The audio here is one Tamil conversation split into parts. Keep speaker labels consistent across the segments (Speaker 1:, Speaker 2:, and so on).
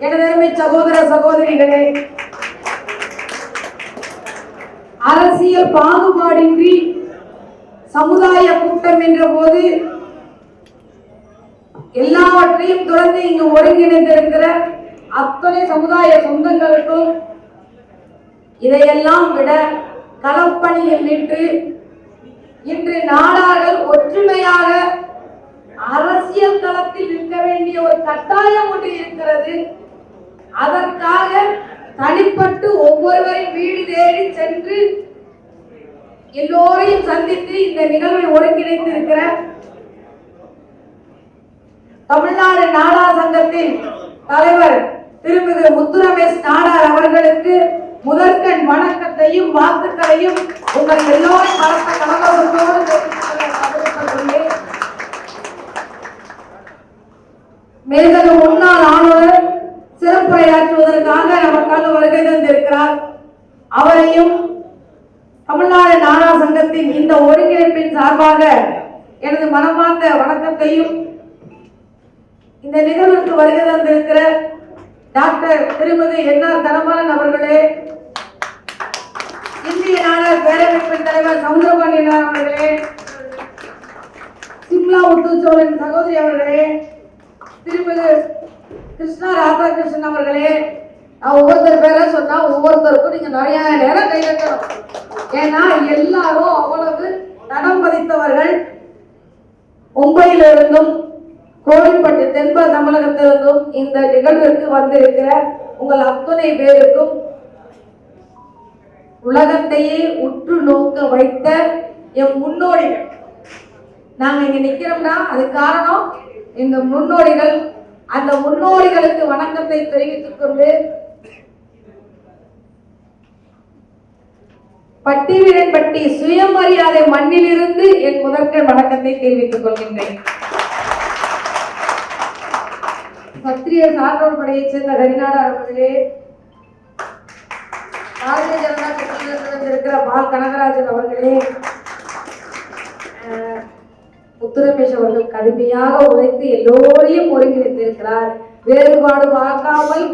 Speaker 1: எனதருமை சகோதர சகோதரிகளே அரசியல் பாகுபாடின்றி சமுதாய கூட்டம் என்ற போது எல்லாவற்றையும் தொடர்ந்து இங்கு ஒருங்கிணைந்திருக்கிற அத்தனை சமுதாய சொந்தங்களுக்கும் இதையெல்லாம் விட களப்பணியில் நின்று இன்று நாடார்கள் ஒற்றுமையாக அரசியல் களத்தில் நிற்க வேண்டிய ஒரு கட்டாயம் ஒன்று இருக்கிறது. அதற்காக தனிப்பட்டு ஒவ்வொருவரின் வீடு தேடி சென்று எல்லோரையும் சந்தித்து இந்த நிகழ்வை ஒருங்கிணைத்திருக்கிற தமிழ்நாடு நாடா சங்கத்தின் தலைவர் திருமிகு முத்துரமேஷ் நாடார் அவர்களுக்கு முதற்கண் வணக்கத்தையும் வாழ்த்துக்களையும் உங்கள் எல்லோரும் பரப்ப கலவரத்தோடு மேலும் முன்னாள் ஆளுநர் சிறப்புரையாற்றுவதற்காக நமக்காக வருகை தந்திருக்கிறார். அவரையும் தமிழ்நாடு நாடா சங்கத்தின் இந்த ஒருங்கிணைப்பின் சார்பாக எனது மனமார்ந்த வணக்கத்தையும் இந்த நிகழ்வுக்கு வருகை தந்திருக்கிற டாக்டர் திருமதி என்ஆர் தனபாலன் அவர்களே இந்திய நாடக பேரமைப்பின் தலைவர் சவுந்தரபாண்டியன் அவர்களே சிம்லா முத்துச்சோழன் சகோதரி அவர்களே திருமதி கிருஷ்ணா ராதாகிருஷ்ணன் அவர்களே நான் ஒவ்வொருத்தர் பேரை சொன்னா ஒவ்வொருத்தருக்கும் நீங்க நிறைய நேரம் கை வைக்கணும் ஏன்னா எல்லாரும் அவ்வளவு நடம் பதித்தவர்கள். மும்பையிலிருந்தும் கோவில்பட்டு தென்ப தமிழகத்திலிருந்தும் இந்த நிகழ்விற்கு வந்திருக்கிற உங்கள் அத்துணை பேருக்கும் உலகத்தையே உற்று நோக்க வைத்த என் முன்னோடிகள். நாங்கள் இங்கே நிற்கிறோம்னா அது காரணம் இந்த முன்னோடிகள் அந்த முன்னோடிகளுக்கு வணக்கத்தை தெரிவித்துக் கொண்டு பட்டிவிடன்பட்டி சுயமரியாதை மண்ணிலிருந்து என் முதற்கண் வணக்கத்தை தெரிவித்துக் கொள்கின்றேன். சத்திரிய சான்றோர் படையைச் சேர்ந்த ஹரிநாடார் அவர்களே பாரதிய ஜனதா கட்சியிலிருந்து வந்திருக்கிற பால் கனகராஜன் அவர்களே முத்துரமேஷ் அவர்கள் கடுமையாக உழைத்து எல்லோரையும் ஒருங்கிணைத்திருக்கிறார் வேறுபாடு பார்க்காமல்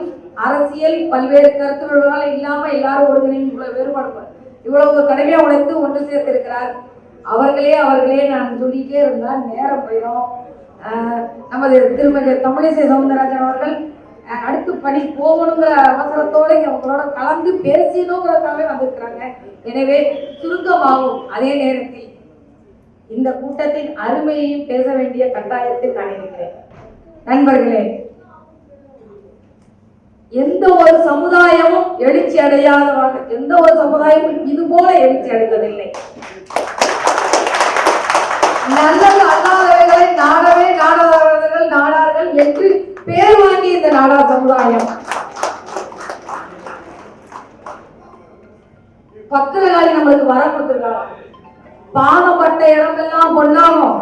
Speaker 1: அரசியல் பல்வேறு கருத்துகளால் இல்லாம எல்லாரும் ஒருங்கிணைந்து இவ்வளவு வேறுபாடு இவ்வளவு கடுமையா உழைத்து ஒன்று சேர்த்திருக்கிறார். அவர்களே அவர்களே நான் சொல்லிட்டே இருந்தால் நேரம் போயிடும். நமது திருமதி தமிழிசை சவுந்தரராஜன் அவர்கள் அடுத்து பணி போகணுங்கிற அவசரத்தோடு அவங்களோட கலந்து பேசணுங்கிறதுக்காகவே வந்திருக்கிறாங்க. எனவே சுருக்கமாகும் அதே நேரத்தில் இந்த கூட்டத்தின் அருமையையும் பேச வேண்டிய கட்டாயத்தில் நான் இருக்கிறேன். நண்பர்களே எந்த ஒரு சமுதாயமும் எழுச்சி அடையாதவாக எந்த ஒரு சமுதாயமும் இது போல எழுச்சி அடைந்ததில்லை நல்லது அல்லாதவைகளை நாடவே நாடாதவர்கள் நாடார்கள் என்று பேர் வாங்கி இந்த நாடா சமுதாயம். பத்திரகாளி நம்மளுக்கு வர கொடுத்துருக்காங்க பாதப்பட்ட இடமெல்லாம் பொன்னாகும்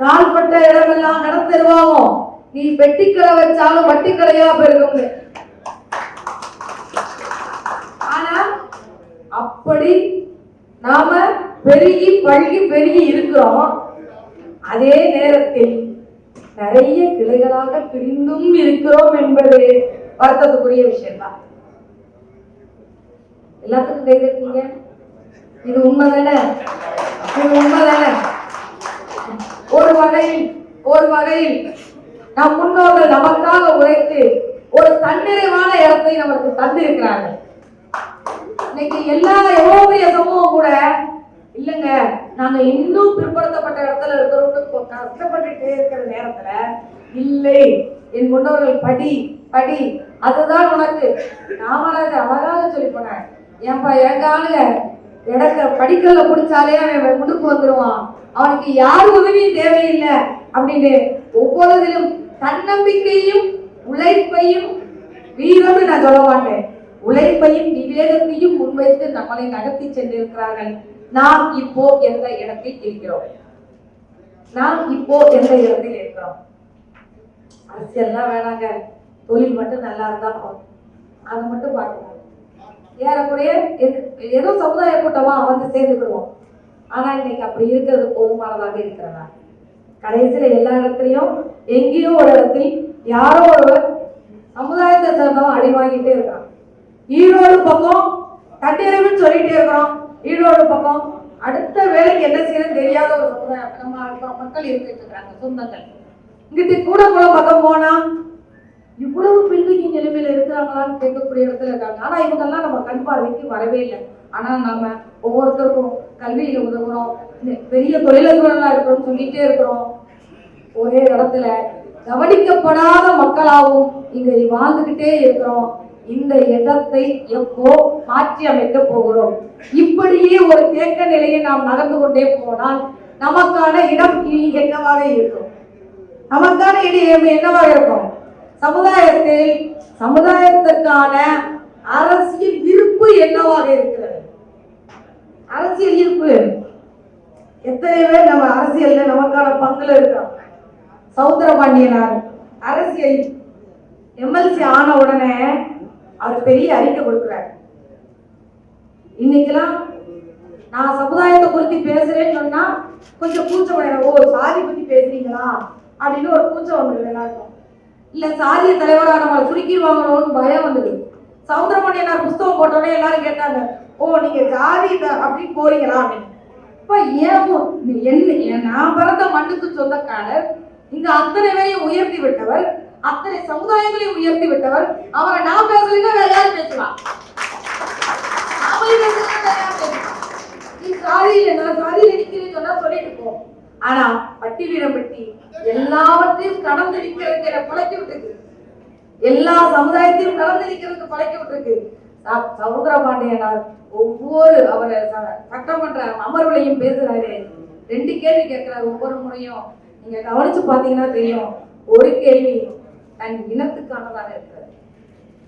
Speaker 1: கால்பட்ட இடமெல்லாம் கடத்தெருவாகும் நீ வெட்டிக்கடை வச்சாலும் வட்டிக்கடையா பெருகும் ஆனா அப்படி நாம பெருகி பழகி பெருகி இருக்கிறோம். அதே நேரத்தில் நிறைய கிளைகளாக பிரிந்தும் இருக்கிறோம் என்பது வருத்தத்துக்குரிய விஷயம்தான். எல்லாத்துக்கும் கை இது இது உண்மைதானே? இது உண்மைதானே? ஒரு வகையில் ஒரு வகையில் நம் முன்னோர்கள் நமக்காக உழைத்து ஒரு தன்னிறைவான இடத்தை நமக்கு தந்திருக்கிறார்கள். இன்னைக்கு எல்லா எவ்வளவு சமூகம் கூட இல்லைங்க நாங்க இன்னும் பிற்படுத்தப்பட்ட இடத்துல இருக்கிறோம்னு கொ- கஷ்டப்பட்டுட்டே இருக்கிற நேரத்துல இல்லை என் முன்னோர்கள் படி படி அதுதான் உனக்கு. காமராஜர் அழகாக சொல்லி போனார். ஏன்பா எங்க ஆளுங்க இடக்க படிக்கல பிடிச்சாலே அவன் முடுக்கு வந்துடுவான் அவனுக்கு யார் உதவியும் தேவையில்லை அப்படின்னு ஒவ்வொருதிலும் தன்னம்பிக்கையும் உழைப்பையும் வீரம்னு நான் சொல்ல மாட்டேன். உழைப்பையும் விவேகத்தையும் முன்வைத்து நம்மளை நடத்தி சென்றிருக்கிறார்கள். நாம் இப்போ எந்த இடத்தில் இருக்கிறோம்? நாம் இப்போ எந்த இடத்தில் இருக்கிறோம்? அரசியல்லாம் வேணாங்க. தொழில் மட்டும் நல்லா இருந்தா போதும். அதை மட்டும் பார்க்கணும் ஏறக்குறைய எது- ஏதோ சமுதாய கூட்டமா வந்து சேர்ந்துக்கிடுவோம். ஆனா இன்னைக்கு அப்படி இருக்கிறது போதுமானதாக இருக்கிறதா? கடைசியில எல்லா இடத்துலயும் எங்கேயோ ஒரு இடத்தில் யாரோ ஒருவர் சமுதாயத்தை சேர்ந்தவன் அடி வாங்கிட்டே இருக்கான் ஈரோடு பக்கம் கட்டியறிவுன்னு சொல்லிட்டே இருக்கிறோம். ஈரோடு பக்கம் அடுத்த வேலைக்கு என்ன செய்யணும் தெரியாத ஒரு சமுதாயம். நம்ம மக்கள் இருந்துட்டு இருக்கிறாங்க சொந்தங்கள். இங்கிட்டு கூட கூட பக்கம் போனா இவ்வளவு பின்தங்கிய நிலைமையில இருக்கிறாங்களான்னு கேட்கக்கூடிய இடத்துல இருக்காங்க. ஆனா இவங்கெல்லாம் நம்ம கண் பார்வைக்கு வரவே இல்லை. ஆனா நாம ஒவ்வொருத்தருக்கும் கல்வியில உதவுறோம். பெரிய தொழிலதிபர்களா இருக்கிறோம் சொல்லிட்டே இருக்கிறோம். ஒரே இடத்துல கவனிக்கப்படாத மக்களாகவும் இங்க வாழ்ந்துகிட்டே இருக்கிறோம். இந்த இடத்தை எப்போ மாற்றி அமைக்க போகிறோம்? இப்படியே ஒரு தேக்க நிலையை நாம் நடந்து கொண்டே போனால் நமக்கான இடம் இனி என்னவாக இருக்கும்? நமக்கான இடம் என்னவாக இருக்கும்? சமுதாயத்தில் சமுதாயத்துக்கான அரசியல் இருப்பு என்னவாக இருக்கிறது? அரசியல் இருப்பு. எத்தனை பேர் நம்ம அரசியல்ல நமக்கான பங்குல இருக்கிறோம் சௌந்தரபாண்டியனார் அரசியல் எம்எல்சி ஆன உடனே அவர் பெரிய அறிக்கை கொடுக்குறாரு. இன்னைக்கெல்லாம் நான் சமுதாயத்தை குறித்து பேசுறேன்னு சொன்னா கொஞ்சம் கூச்சம் ஓ சாதி பத்தி பேசுறீங்களா? அப்படின்னு ஒரு கூச்சம் வந்துடுது எல்லாருக்கும் இல்ல சாரிய தலைவரா நம்மளை சுருக்கிடுவாங்களோன்னு பயம் வந்தது. சௌந்தரமணியனார் புஸ்தகம் போட்டோன்னே எல்லாரும் கேட்டாங்க ஓ நீங்க ஜாதி அப்படின்னு போறீங்களா அப்படின்னு. இப்ப ஏன் என்ன ஏன் நான் பிறந்த மண்ணுக்கு சொந்தக்காரர் இங்க அத்தனை பேரையும் உயர்த்தி விட்டவர் அத்தனை சமுதாயங்களையும் உயர்த்தி விட்டவர் அவரை நான் பேசலைன்னா வேற யாரும் பேசலாம் நாமளே வேற பேசலாம் நீ சாதியில் நான் சாதியில் நிக்கிறேன்னு சொன்னா சொல்லிட்டு போ. ஆனா பட்டி வீரம்பட்டி சமூகத்தில் கடந்து நிக்கிறதுக்கு பழக்கி விட்டுருக்கு. எல்லா சமுதாயத்தையும் கடந்து நிக்கிறதுக்கு பழக்கி விட்டுருக்கு. ச- சமுத்திரபாண்டியனார் ஒவ்வொரு அவர் ச- சட்டமன்ற அமர்வுலையும் பேசுறாரு. ரெண்டு கேள்வி கேட்கிறாரு ஒவ்வொரு முறையும். நீங்க கவனிச்சு பாத்தீங்கன்னா தெரியும். ஒரு கேள்வி தன் இனத்துக்கானதாக இருக்கிறது.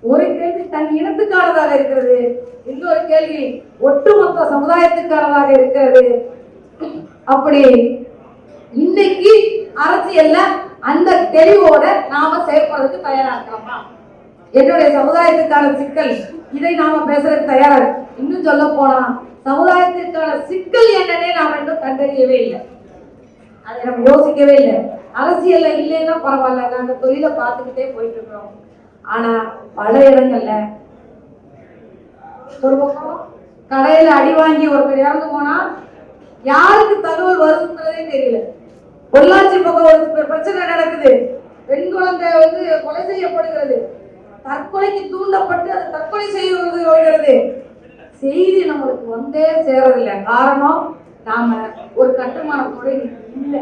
Speaker 1: ஒரு கேள்வி தன் இனத்துக்கானதாக இருக்கிறது. இன்னொரு கேள்வி ஒட்டுமொத்த சமுதாயத்துக்கானதாக இருக்கிறது. அப்படி இன்னைக்கு அரசியல்ல அந்த தெளிவோட நாம செயல்படுறதுக்கு தயாரா இருக்கலாமா? என்னுடைய சமுதாயத்துக்கான சிக்கல் இதை நாம பேசுறதுக்கு தயாரா இருக்கு. இன்னும் சொல்ல போனா சமுதாயத்திற்கான சிக்கல் என்னன்னே நாம இன்னும் கண்டறியவே இல்லை. அதை நம்ம யோசிக்கவே இல்லை. அரசியல்ல இல்லைன்னா பரவாயில்ல நாங்க தொழிலை பார்த்துக்கிட்டே போயிட்டு இருக்கிறோம் ஆனா பல இடங்கள்ல ஒரு பக்கம் கடையில அடி வாங்கி ஒருத்தர் இறந்து போனா யாருக்கு தகவல் வருதுன்றதே தெரியல. பொள்ளாச்சி பக்கம் ஒரு பெண் வந்து கொலை செய்யப்படுகிறது. தற்கொலைக்கு தூண்டப்பட்டு அது தற்கொலை செய்வது வருகிறது செய்தி நம்மளுக்கு வந்தே சேரவில்லை. காரணம் நாம ஒரு கட்டுமானத்தோட இல்லை.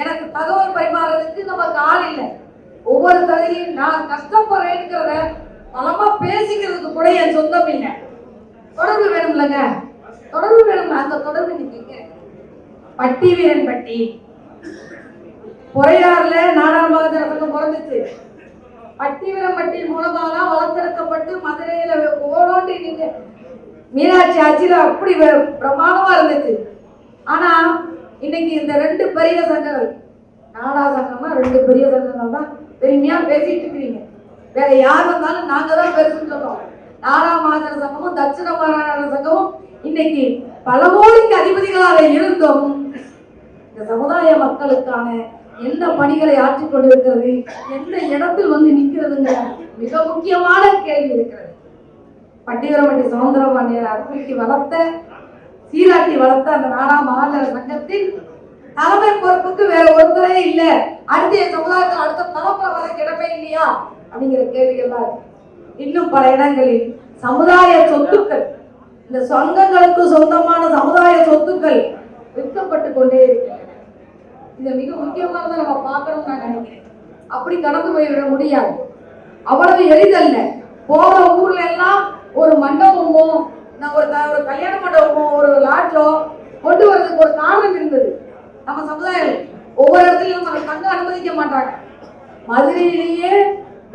Speaker 1: எனக்கு தகவல் பரிமாறதுக்கு நமக்கு ஆள் இல்லை. ஒவ்வொரு தடையும் நான் கஷ்டப்படுறேங்கிறத பலமா பேசிக்கிறதுக்கு கூட என் சொந்தம் இல்லை. தொடர்பு வேணும்லங்க? தொடர்பு வேணும் அந்த தொடர்பு நீங்க பட்டி வீரன் பட்டி. பொறையாறுல நாடாளுமன்ற சங்கம் பிறந்துச்சு. பட்டி பட்டி மூலமாக தான் வளர்த்தெடுக்கப்பட்டு மதுரையில ஓடோண்டி நீங்க மீனாட்சி ஆட்சியில் அப்படி வெ- பிரமாதமா இருந்துச்சு. ஆனா இன்னைக்கு இந்த ரெண்டு பெரிய சங்கங்கள் நாடா சங்கம்னா ரெண்டு பெரிய சங்கங்கள் தான் பெருமையா பேசிட்டு இருக்கிறீங்க. வேற யார் வந்தாலும் நாங்க தான் பெருசுன்னு சொல்றோம். நாடா மாதர சங்கமும் தட்சிண மாகாண சங்கமும் இன்னைக்கு பல கோடிக்கு அதிபதிகளாக இருந்தும் இந்த சமுதாய மக்களுக்கான என்ன பணிகளை ஆற்றிக் கொண்டிருக்கிறது? எந்த இடத்தில் வந்து நிற்கிறதுங்கிற மிக முக்கியமான கேள்வி இருக்கிறது. பட்டியரமட்டி சுதந்திரபாண்டியர் அர்ப்பணிக்கு வளர்த்த சீராட்டி வளர்த்த அந்த நாடா மாநில சங்கத்தின் தலைமை பொறுப்புக்கு வேற ஒருத்தரே இல்லை. அடுத்த சமுதாயத்தில் அடுத்த தலைமுறை வர இடமே இல்லையா? அப்படிங்கிற கேள்விகள் இன்னும் பல இடங்களில் சமுதாய சொத்துக்கள் இந்த சங்கங்களுக்கு சொந்தமான சமுதாய சொத்துக்கள் விற்கப்பட்டு கொண்டே இருக்கிறது. இதை மிக முக்கியமானதை நம்ம பார்க்கணும்னு நான் நினைக்கிறேன். அப்படி கடந்து போய்விட முடியாது. அவ்வளவு எளிதல்ல. போற ஊர்ல எல்லாம் ஒரு மண்டபமோ நான் ஒரு ஒரு கல்யாண மண்டபமோ ஒரு லாட்ஜோ கொண்டு வர்றதுக்கு ஒரு காரணம் இருந்தது. நம்ம சமுதாயம். ஒவ்வொரு இடத்துலயும் நம்ம தங்க அனுமதிக்க மாட்டாங்க. மதுரையிலேயே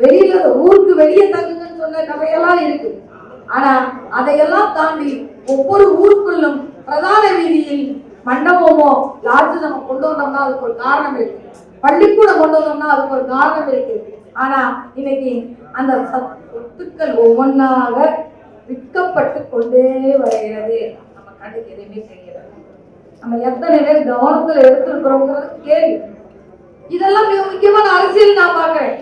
Speaker 1: வெளியில ஊருக்கு வெளியே தங்குங்கன்னு சொன்ன கதையெல்லாம் இருக்கு. ஆனா அதையெல்லாம் தாண்டி ஒவ்வொரு ஊருக்குள்ளும் பிரதான வீதியில் மண்டபமோ லாட்ஜ் நம்ம கொண்டு வந்தோம்னா அதுக்கு ஒரு காரணம் இருக்கு. பள்ளிக்கூடம் கொண்டு வந்தோம்னா அதுக்கு ஒரு காரணம் இருக்கு. ஆனா இன்னைக்கு அந்த சொத்துக்கள் ஒவ்வொன்றாக விற்கப்பட்டு கொண்டே வருகிறது. நம்ம கண்ணுக்கு எதுவுமே தெரியல. நம்ம எத்தனை பேர் கவனத்துல எடுத்திருக்கிறோங்கிறது கேள்வி. இதெல்லாம் மிக முக்கியமான அரசியல் நான் பார்க்கிறேன்.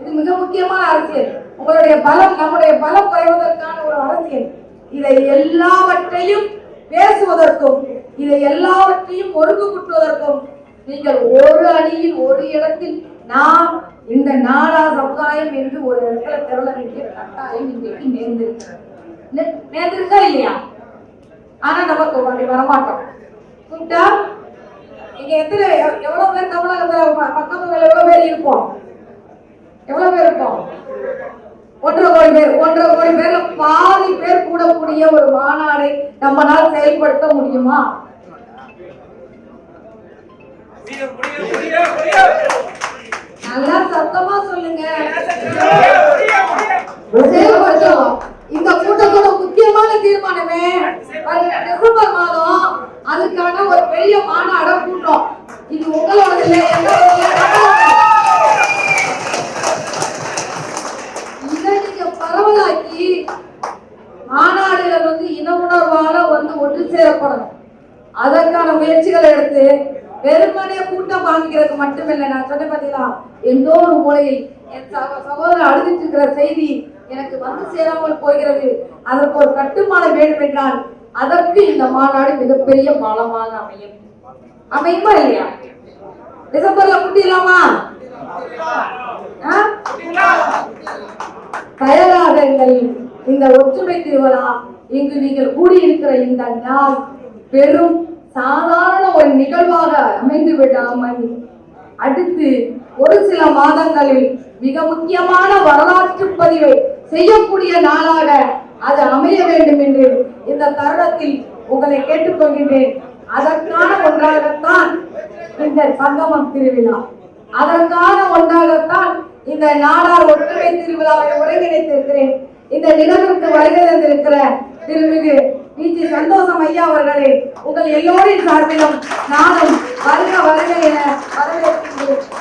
Speaker 1: இது மிக முக்கியமான அரசியல். உங்களுடைய பலம் நம்முடைய பலம் குறைவதற்கான ஒரு அரசியல். இதை எல்லாவற்றையும் பேசுவதற்கும் இதை எல்லாவற்றையும் ஒருங்குபட்டுவதற்கும் நீங்கள் ஒரு அணியில் ஒரு இடத்தில் நாம் இந்த நாடா சமுதாயம் என்று ஒரு இடத்துல திரள வேண்டிய கட்டாயம் இன்றைக்கு நேர்ந்திருக்கிறது. நேர்ந்திருக்கா இல்லையா? ஆனா நமக்கு அப்படி வரமாட்டோம். கூப்பிட்டா இங்க எத்தனை எவ்வளவு பேர் தமிழகத்துல பக்கத்துல எவ்வளவு பேர் இருப்போம்? எவ்வளவு பேர் இருப்போம்? ஒன்றரை கோடி பேர் ஒன்றரை கோடி பேர்ல பாதி பேர் கூடக்கூடிய ஒரு மாநாடை நம்மளால் செயல்படுத்த முடியுமா
Speaker 2: முடியும் முடியும் முடியும் முடியும்
Speaker 1: நல்லா சத்தமா சொல்லுங்க. இந்த கூட்டத்தோட முக்கியமான தீர்மானமே டிசம்பர் மாதம். அதுக்கான ஒரு பெரிய மாநாட கூட்டம். இது உங்களோட. இதை நீங்க பரவலாக்கி மாநாடுகள் வந்து இன உணர்வால வந்து ஒன்று சேரப்படணும். அதற்கான முயற்சிகளை எடுத்து வெறுமனே கூட்டம் வாங்கிக்கிறதுக்கு மட்டுமில்லை நான் சொன்ன பார்த்தீங்களா எந்தோ ஒரு மூலையில் என் சகோ- சகோதரர் அழுதுட்டு இருக்கிற செய்தி எனக்கு வந்து சேராமல் போகிறது. அதற்கு ஒரு கட்டுமானம் வேண்டும் என்றால் அதற்கு இந்த மாநாடு மிகப்பெரிய பாலமாக அமையும். அமையுமா இல்லையா? டிசம்பர்ல முடியலாமா ஆ? தயாராகுங்கள் இந்த ஒற்றுமை திருவிழா இங்கு நீங்கள் கூடியிருக்கிற இந்த நாள் பெரும் சாதாரண ஒரு நிகழ்வாக அமைந்து விடாமல் அடுத்து ஒரு சில மாதங்களில் மிக முக்கியமான வரலாற்று பதிவை செய்யக்கூடிய நாளாக அது அமைய வேண்டும் என்று இந்த தருணத்தில் உங்களை கேட்டுக்கொள்கின்றேன். அதற்கான ஒன்றாகத்தான் இந்த சங்கமம் திருவிழா. அதற்கான ஒன்றாகத்தான் இந்த நாடார் ஒற்றுமை திருவிழாவை ஒருங்கிணைத்திருக்கிறேன். இந்த நிகழ்வுக்கு வருகை தந்திருக்கிற திருமிகு விஜி சந்தோஷம் ஐயா அவர்களே உங்கள் எல்லோரின் சார்பிலும் நானும் வருக வருக என வரவேற்கிறேன்